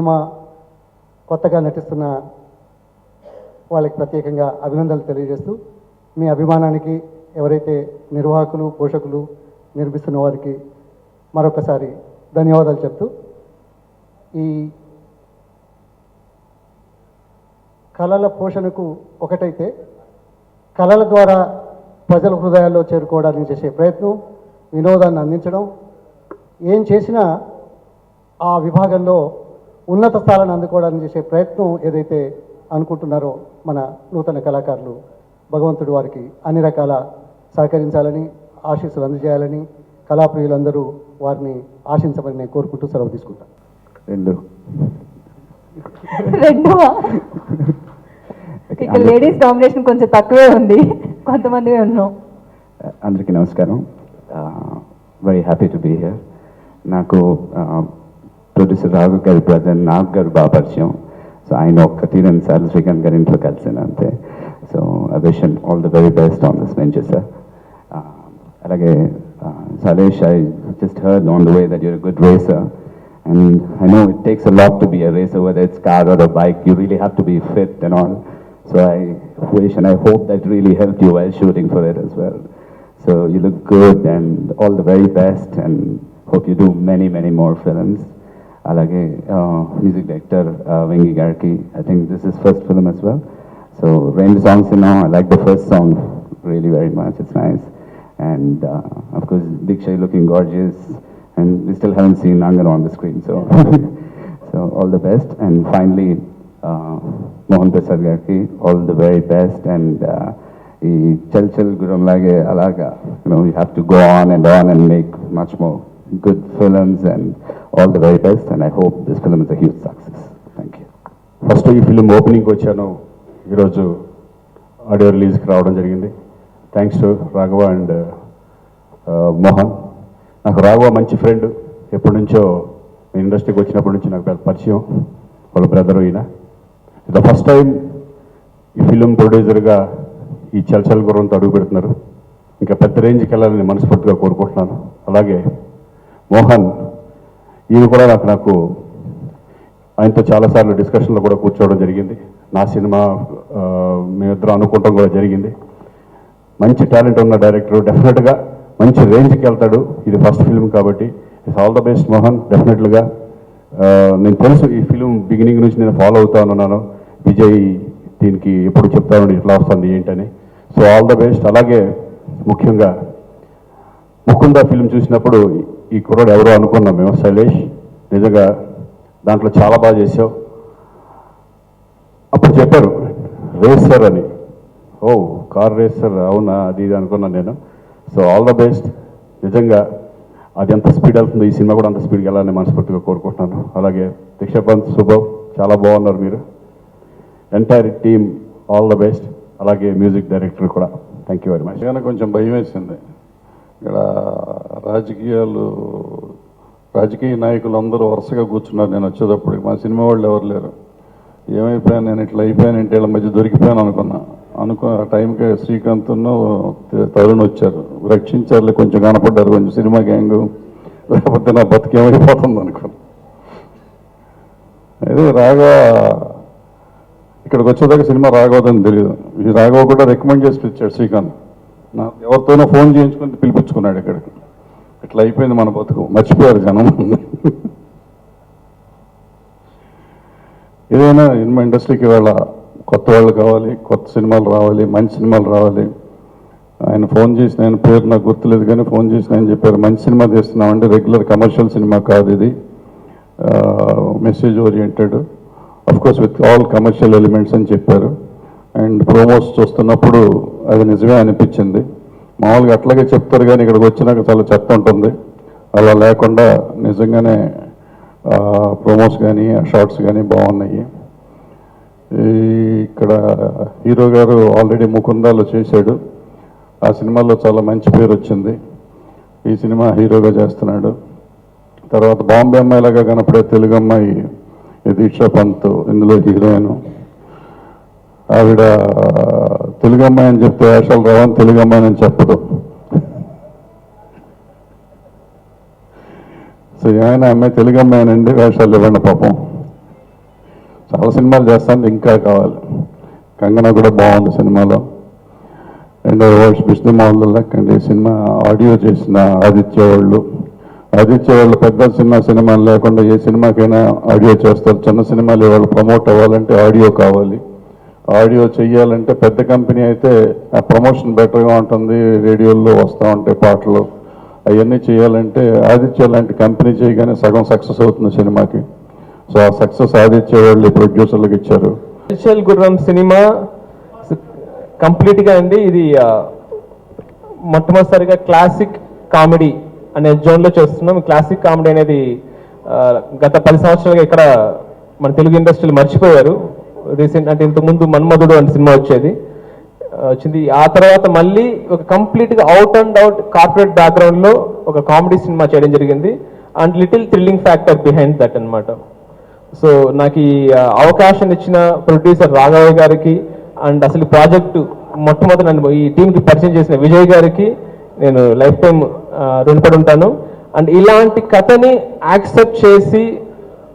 Cinema కొత్తగా నటిస్తున్న వాళ్ళకి ప్రత్యేకంగా అభినందనలు తెలియజేస్తూ మీ అభిమానానికి ఎవరైతే నిర్వాహకులు పోషకులు నిర్మిస్తున్న వారికి మరొకసారి ధన్యవాదాలు చెప్తూ ఈ కళల పోషణకు ఒకటైతే కళల ద్వారా ప్రజల హృదయాల్లో చేరుకోవడానికి చేసే ప్రయత్నం వినోదాన్ని అందించడం. ఏం చేసినా ఆ విభాగంలో ఉన్నత స్థానాన్ని అందుకోవడానికి చేసే ప్రయత్నం ఏదైతే అనుకుంటున్నారో మన నూతన కళాకారులు భగవంతుడు వారికి అన్ని రకాల సహకరించాలని ఆశీస్సులు అందజేయాలని కళాప్రియులందరూ వారిని ఆశించమని నేను కోరుకుంటూ సెలవు తీసుకుంటాను రెండు. రెండవ లేడీస్ డామినేషన్ కొంచెం తక్కువే ఉంది. కొంతమంది ఉన్నాం. అందరికీ నమస్కారం. Very happy to be here నాకు ప్రొడ్యూసర్ రాఘు గారి బ్రదర్ నాగ్ గారు బాగా పరిచయం సో ఆయన ఒక్కటి రెండు సార్లు శ్రీకాంత్ గారి ఇంట్లో కలిసాను అంతే so I wish all the very best on this venture sir అలాగే Salesh I just heard on the way that your good racer And I know it takes a lot to be a racer, whether it's car or a bike. You really have to be fit and all. So I wish and I hope that really helped you while shooting for it as well. So you look good and all the very best and hope you do many, many more films. Alage, uh, music director uh, Vengi Garki, I think this is first film as well. So rain songs, you know, I like the first song really very much. It's nice. And uh, of course, Diksha looking gorgeous. And we still haven't seen Angan on the screen. So, so all the best. And finally, uh, Mohan Prasad Garki, all the very best. And uh, ఈ చల్ చల్ గురం లాగే అలాగా you know you have to go on and on and make much more good all the very best and I hope this hope is a huge success thank you first ఈ film ఓపెనింగ్కి వచ్చాను. ఈరోజు audio రిలీజ్కి రావడం జరిగింది. Thanks to Raghava and Mohan నాకు రాఘవ మంచి friend ఎప్పటి నుంచో ఇండస్ట్రీకి వచ్చినప్పటి నుంచి నాకు పెద్ద పరిచయం. వాళ్ళ బ్రదర్ ఈయన. ద ఫస్ట్ టైం ఈ ఫిలిం ప్రొడ్యూసర్గా ఈ చలచల గుర్రంతో అడుగు పెడుతున్నారు. ఇంకా పెద్ద రేంజ్కి వెళ్ళాలని మనస్ఫూర్తిగా కోరుకుంటున్నాను. అలాగే మోహన్ ఈయన కూడా నాకు నాకు ఆయనతో చాలాసార్లు డిస్కషన్లో కూడా కూర్చోవడం జరిగింది. నా సినిమా మేమిద్దరం అనుకుంటాం కూడా జరిగింది. మంచి టాలెంట్ ఉన్న డైరెక్టర్ డెఫినెట్గా మంచి రేంజ్కి వెళ్తాడు. ఇది ఫస్ట్ ఫిల్మ్ కాబట్టి it's all the best Mohan డెఫినెట్లుగా. నేను తెలుసు ఈ ఫిలిం బిగినింగ్ నుంచి నేను ఫాలో అవుతానున్నాను విజయ్ దీనికి ఎప్పుడు చెప్తాను ఇట్లా వస్తుంది ఏంటని. So all the best. అలాగే ముఖ్యంగా ముకుంద ఫిలిం చూసినప్పుడు ఈ కుర్రాడు ఎవరో అనుకున్నాం మేము శైలేష్. నిజంగా దాంట్లో చాలా బాగా చేసావు. అప్పుడు చెప్పారు రేసర్ అని. ఓ కార్ రేసర్ అవునా? అది ఇది అనుకున్నాను నేను. So all the best. నిజంగా అది ఎంత స్పీడ్ వెళ్తుందో ఈ సినిమా కూడా అంత స్పీడ్కి వెళ్ళాలని మనస్ఫూర్తిగా కోరుకుంటున్నాను. అలాగే దీక్షపంత్ శుభవ్ చాలా బాగున్నారు మీరు. Entire team all the best అలాగే మ్యూజిక్ డైరెక్టర్ కూడా. థ్యాంక్ యూ వెరీ మచ్ కొంచెం భయం వేసింది ఇక్కడ రాజకీయాలు రాజకీయ నాయకులు అందరూ వరుసగా కూర్చున్నారు. నేను వచ్చేటప్పుడు మా సినిమా వాళ్ళు ఎవరు లేరు. ఏమైపోయాను? నేను ఇట్లా అయిపోయాను ఇంటి వీళ్ళ మధ్య దొరికిపోయాను అనుకున్నా. అనుకో ఆ టైంకి శ్రీకాంత్ను తరుణ్ వచ్చారు. రక్షించారులే కొంచెం కనపడ్డారు. కొంచెం సినిమా గ్యాంగ్. లేకపోతే నా బతికేమైపోతుంది అనుకున్నా. అదే రాగా ఇక్కడికి వచ్చేదాకా సినిమా రాఘవదని తెలియదు ఈ రాఘవ కూడా రికమెండ్ చేసి ఇచ్చాడు శ్రీకాంత్. ఎవరితోనో ఫోన్ చేయించుకుని పిలిపించుకున్నాడు ఇక్కడికి. ఇట్లా అయిపోయింది మన బతుకు. మర్చిపోయారు జనం. ఏదైనా సినిమా ఇండస్ట్రీకి ఇవాళ కొత్త వాళ్ళు కావాలి కొత్త సినిమాలు రావాలి మంచి సినిమాలు రావాలి. ఆయన ఫోన్ చేసిన ఆయన పేరు నాకు గుర్తులేదు కానీ ఫోన్ చేసిన ఆయన చెప్పారు మంచి సినిమా తీస్తున్నామంటే రెగ్యులర్ కమర్షియల్ సినిమా కాదు ఇది. Message oriented. Course with all commercial elements అని చెప్పారు. అండ్ ప్రోమోస్ చూస్తున్నప్పుడు అది నిజమే అనిపించింది. మామూలుగా అట్లాగే చెప్తారు కానీ ఇక్కడికి వచ్చినాక చాలా చెత్త ఉంటుంది. అలా లేకుండా నిజంగానే ప్రోమోస్ కానీ షార్ట్స్ కానీ బాగున్నాయి. ఈ ఇక్కడ హీరో గారు ఆల్రెడీ ముకుందాలో చేశాడు. ఆ సినిమాలో చాలా మంచి పేరు వచ్చింది. ఈ సినిమా హీరోగా చేస్తున్నాడు. తర్వాత బాంబే అమ్మాయిలాగా కనపడే తెలుగు అమ్మాయి దీక్షా పంత్ ఇందులో హీరోయిన్. ఆవిడ తెలుగు అమ్మాయి అని చెప్తే వేషాలు రావని తెలుగు అమ్మాయి అని చెప్పదు. సో ఆయన అమ్మాయి తెలుగు అమ్మాయినండి వేషాలు ఇవ్వండి పాపం. చాలా సినిమాలు చేస్తాను ఇంకా కావాలి. కంగన కూడా బాగుంది సినిమాలో. రెండో వర్డ్స్ విష్ణు మోహన్ లెక్కండి సినిమా ఆడియో చేసిన ఆదిత్య వాళ్ళు. ఆదిత్య వాళ్ళు పెద్ద సినిమా సినిమాలు లేకుండా ఏ సినిమాకైనా ఆడియో చేస్తారు. చిన్న సినిమాలు వాళ్ళు ప్రమోట్ అవ్వాలంటే ఆడియో కావాలి. ఆడియో చెయ్యాలంటే పెద్ద కంపెనీ అయితే ఆ ప్రమోషన్ బెటర్గా ఉంటుంది రేడియోల్లో వస్తూ ఉంటాయి పాటలు. అవన్నీ చేయాలంటే ఆదిత్య లాంటి కంపెనీ చేయగానే సగం సక్సెస్ అవుతుంది సినిమాకి. సో ఆ సక్సెస్ ఆదిత్య వాళ్ళు ప్రొడ్యూసర్లకు ఇచ్చారు. స్పెషల్ గుర్రం సినిమా కంప్లీట్గా అండి. ఇది మొట్టమొదటిసారిగా క్లాసిక్ కామెడీ అనే జోన్లో చేస్తున్నాం. క్లాసిక్ కామెడీ అనేది గత పది సంవత్సరాలుగా ఇక్కడ మన తెలుగు ఇండస్ట్రీలో మర్చిపోయారు. రీసెంట్ అంటే ఇంతకుముందు మన్మధుడు అనే సినిమా వచ్చేది. వచ్చింది. ఆ తర్వాత మళ్ళీ ఒక కంప్లీట్గా అవుట్ అండ్ అవుట్ కార్పొరేట్ బ్యాక్గ్రౌండ్లో ఒక కామెడీ సినిమా చేయడం జరిగింది. And little thrilling factor behind that అన్నమాట. సో నాకు ఈ అవకాశం ఇచ్చిన ప్రొడ్యూసర్ రాఘవయ్య గారికి అండ్ అసలు ప్రాజెక్టు మొట్టమొదటి నన్ను ఈ టీంకి పరిచయం చేసిన విజయ్ గారికి నేను లైఫ్ టైం రుణపడి ఉంటాను. అండ్ ఇలాంటి కథని యాక్సెప్ట్ చేసి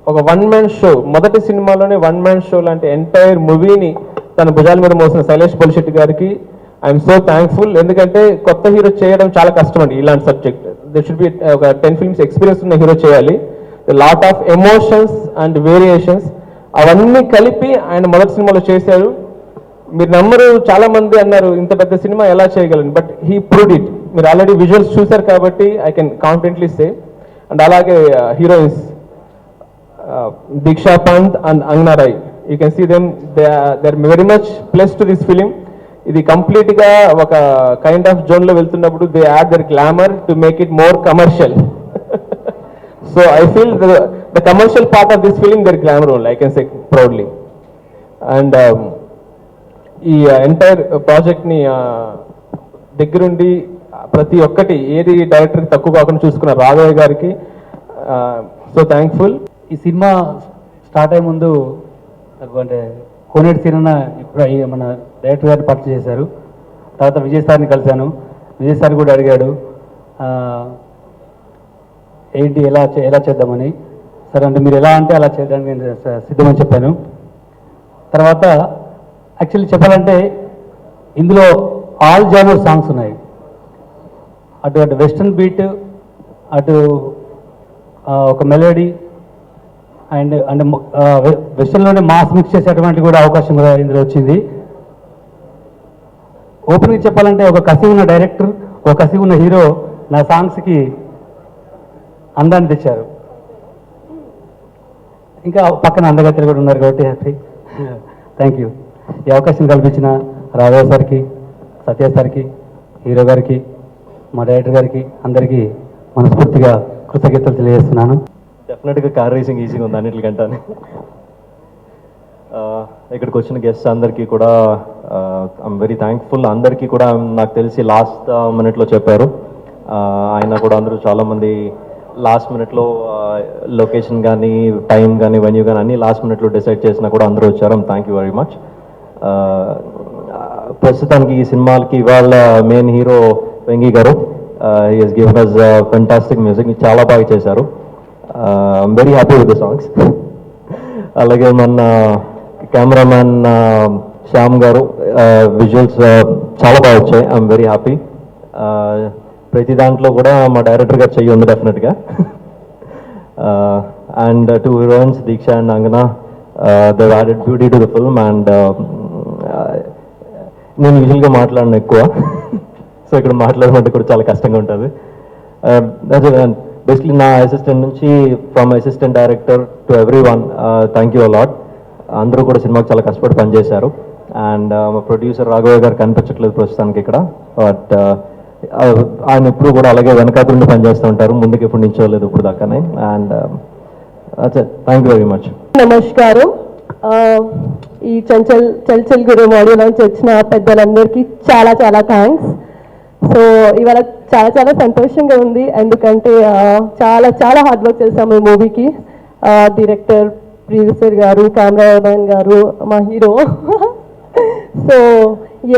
ఒక వన్ మ్యాన్ షో మొదటి సినిమాలోనే వన్ మ్యాన్ షో లాంటి ఎంటైర్ మూవీని తన భుజాల మీద మోసిన శైలేష్ పొలిశెట్టి గారికి. ఐఎమ్ సో థ్యాంక్ఫుల్ ఎందుకంటే కొత్త హీరో చేయడం చాలా కష్టం అండి ఇలాంటి సబ్జెక్ట్ దే షుడ్ బి ఒక టెన్ ఫిల్మ్స్ ఎక్స్పీరియన్స్ ఉన్న హీరో చేయాలి. Lot of emotions and variations అవన్నీ కలిపి ఆయన మొదటి సినిమాలో చేశారు. మీరు నమ్మరు చాలా మంది అన్నారు ఇంత పెద్ద సినిమా ఎలా చేయగలను? బట్ హీ ప్రూడ్ ఇట్ మీరు ఆల్రెడీ విజువల్స్ చూశారు కాబట్టి I can confidently say and అలాగే uh, heroines Deeksha Pant and can you them, see are, they are very much plus to this film ఇది కంప్లీట్గా ఒక కైండ్ ఆఫ్ జోన్లో వెళ్తున్నప్పుడు they add their glamour to make it more commercial so I feel the commercial part of this film their glamour only I can say proudly and ఈ uh, entire ప్రాజెక్ట్ని uh, దగ్గరుండి uh, ప్రతి ఒక్కటి ఏది డైరెక్టర్కి తక్కువ కాకుండా చూసుకున్న రాఘవయ్య గారికి సో థ్యాంక్ఫుల్ ఈ సినిమా స్టార్ట్ అయ్యే ముందు నాకు అంటే కోనేటి సినిమా ఇప్పుడు మన డైరెక్టర్ గారిని పరిచయం చేశారు. తర్వాత విజయ్ సార్ని కలిశాను. విజయ్ సార్ కూడా అడిగాడు ఏంటి ఎలా ఎలా చేద్దామని? సరే అంటే మీరు ఎలా అంటే అలా చేయడానికి నేను సిద్ధమని చెప్పాను. తర్వాత యాక్చువల్లీ చెప్పాలంటే ఇందులో ఆల్ జానర్ సాంగ్స్ ఉన్నాయి. అటు అటు వెస్ట్రన్ బీట్ అటు ఒక మెలోడీ అండ్ అంటే వెస్టర్న్లోనే మాస్ మిక్స్ చేసేటువంటి కూడా అవకాశం కూడా ఇందులో వచ్చింది. ఓపెన్గా చెప్పాలంటే ఒక కసి ఉన్న డైరెక్టర్ ఒక కసి ఉన్న హీరో నా సాంగ్స్కి అందాన్ని తెచ్చారు. ఇంకా పక్కన అందగత్తెలు కూడా ఉన్నారు కాబట్టి హ్యాపీ. థ్యాంక్ యూ ఈ అవకాశం కల్పించిన రాఘవ సార్కి సత్య సార్కి హీరో గారికి మా డైరెక్టర్ గారికి అందరికీ మనస్ఫూర్తిగా కృతజ్ఞతలు తెలియజేస్తున్నాను. డెఫినెట్గా కార్ రేసింగ్ ఈజీగా ఉంది అన్నిటికంటే ఇక్కడికి వచ్చిన గెస్ట్ అందరికీ కూడా ఐఎమ్ వెరీ థ్యాంక్ఫుల్ అందరికీ కూడా నాకు తెలిసి లాస్ట్ మినిట్లో చెప్పారు. ఆయన కూడా అందరూ చాలామంది లాస్ట్ మినిట్లో లొకేషన్ కానీ టైం కానీ వెన్యూ కానీ అన్నీ లాస్ట్ మినిట్లో డిసైడ్ చేసినా కూడా అందరూ వచ్చారు. థ్యాంక్ యూ వెరీ మచ్ ప్రస్తుతానికి ఈ సినిమాలకి ఇవాళ మెయిన్ హీరో వెంగి గారు. He's given us fantastic music చాలా బాగా చేశారు. I'm very happy with the songs అలాగే మన కెమెరామ్యాన్ శ్యామ్ గారు విజువల్స్ చాలా బాగా వచ్చాయి. ఐఎమ్ వెరీ హ్యాపీ ప్రతి దాంట్లో కూడా మా డైరెక్టర్ గారు చెయ్యి ఉంది డెఫినెట్గా and two heroines Deeksha and Angana they added beauty to the film and నేను యూజువల్గా మాట్లాడను ఎక్కువ. సో ఇక్కడ మాట్లాడమంటే కూడా చాలా కష్టంగా ఉంటుంది. బేసిక్లీ నా అసిస్టెంట్ నుంచి from assistant director to everyone thank you a lot అందరూ కూడా సినిమాకి చాలా కష్టపడి పనిచేశారు. అండ్ uh, మా ప్రొడ్యూసర్ రాఘవ గారు కనిపించట్లేదు ప్రస్తుతానికి ఇక్కడ. బట్ uh, uh, ఆయన ఎప్పుడు కూడా అలాగే వెనకాతలుండి పనిచేస్తూ ఉంటారు. ముందుకు ఎప్పుడు నించోలేదు ఇప్పుడు దాకానే. And thank you very much నమస్కారం. ఈ చంచల్ చల్చల్ గురు మోడల్ నుంచి వచ్చిన పెద్దలందరికీ చాలా చాలా థ్యాంక్స్ సో ఇవాళ చాలా చాలా సంతోషంగా ఉంది. ఎందుకంటే చాలా చాలా హార్డ్ వర్క్ చేసాము ఈ మూవీకి. డైరెక్టర్ ప్రొడ్యూసర్ గారు కెమెరామెన్ గారు మా hero so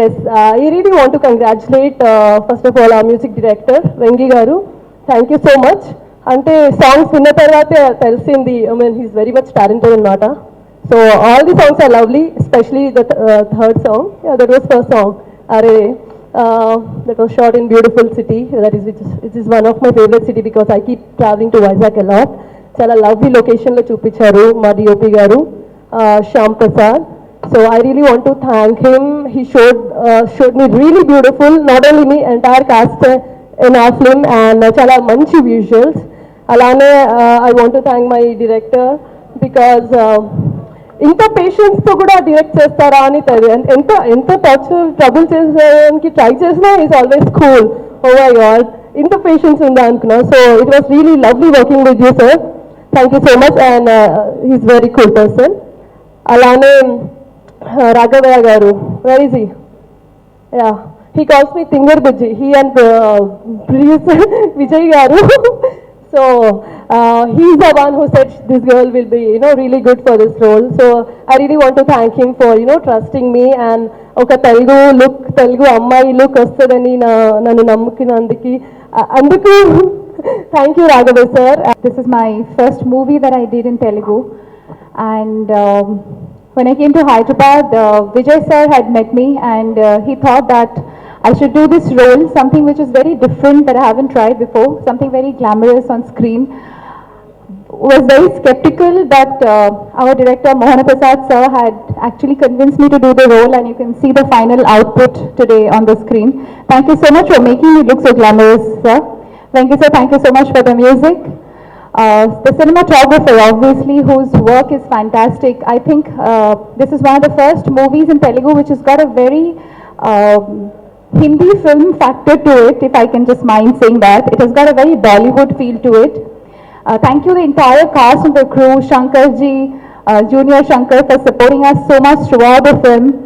yes I really want to congratulate first of all uh music director Vengi గారు. థ్యాంక్ యూ సో మచ్ అంటే సాంగ్స్ విన్న తర్వాతే తెలిసింది I mean he's very much talented అనమాట so all the songs are lovely especially the third song that was first song అరే that was shot in beautiful city. That is, it is one of my favorite city because I keep traveling to Vizag a lot. చాలా lovely లొకేషన్లో చూపించారు మా DOP గారు Shyam Prasad So I really want to thank him. He showed showed showed me really beautiful, not only entire entire cast uh in our film and visuals అలానే I want to thank I want to ఇంత పేషెన్స్తో కూడా direct చేస్తారా అని ఎంత ఎంత torture trouble చేసేదానికి try చేసినా is always cool oh my god ఇంత పేషెన్స్ ఉందా అనుకున్నా. So it was really lovely working with you sir thank you so much and he's very cool person అలానే uh, రాఘవయ్య గారు where is ya he calls me thinker Bujji he and producer Vijay గారు. So he's the one who set this girl will be you know really good for this role so I really want to thank him for you know trusting me and ఒక Telugu look Telugu అమ్మాయి look వస్తుందని నా నన్ను నమ్ముకున్నందుకు. అ- అందుకు thank you Raghava sir This is my first movie that I did in Telugu. And um, when I came to Hyderabad, uh, Vijay sir had met me. And uh, he thought that I should do this role, something which is very different that I haven't tried before, something very glamorous on screen. Was very skeptical, but uh, our director Mohana Prasad sir had actually convinced me to do the role, and you can see the final output today on the screen. Thank you so much for making me look so glamorous, sir. Thank you, sir. Thank you so much for the music. Uh, the cinematographer, obviously, whose work is fantastic. I think uh, this is one of the first movies in Telugu which has got a very um, Hindi film factor to it, if I can just mind saying that. It has got a very Bollywood feel to it. Uh, thank you the entire cast and the crew, Shankar ji, uh, Junior Shankar for supporting us so much throughout the film.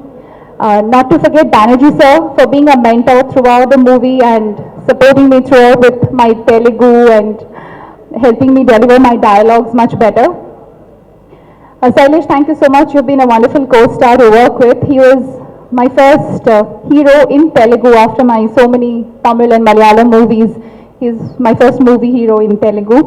Uh, not to forget Banerjee sir for being a mentor throughout the movie and supporting me throughout with my Telugu and helping me deliver my dialogues much better. Uh, thank you so much. You've been a wonderful co-star to work with. He was my first uh, hero in Telugu after my so many Tamil and Malayalam movies. He's my first movie hero in Telugu.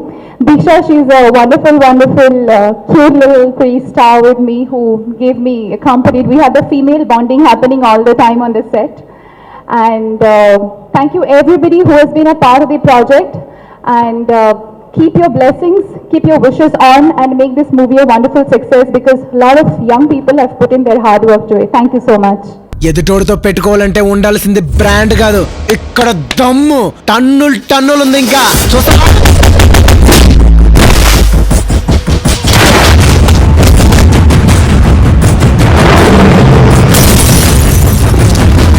Diksha, she's a wonderful, wonderful, uh, cute little pretty star with me who gave me accompanied. We had the female bonding happening all the time on the set. And uh, thank you everybody who has been a part of the project. And uh, keep your blessings, keep your wishes on, and make this movie a wonderful success because a lot of young people have put in their hard work to it. Thank you so much. ఎదుటోడితో పెట్టుకోవాలంటే ఉండాల్సింది brand కాదు ఇక్కడ దమ్ము టన్నులు టన్నులు ఉంది ఇంకా చూస్తా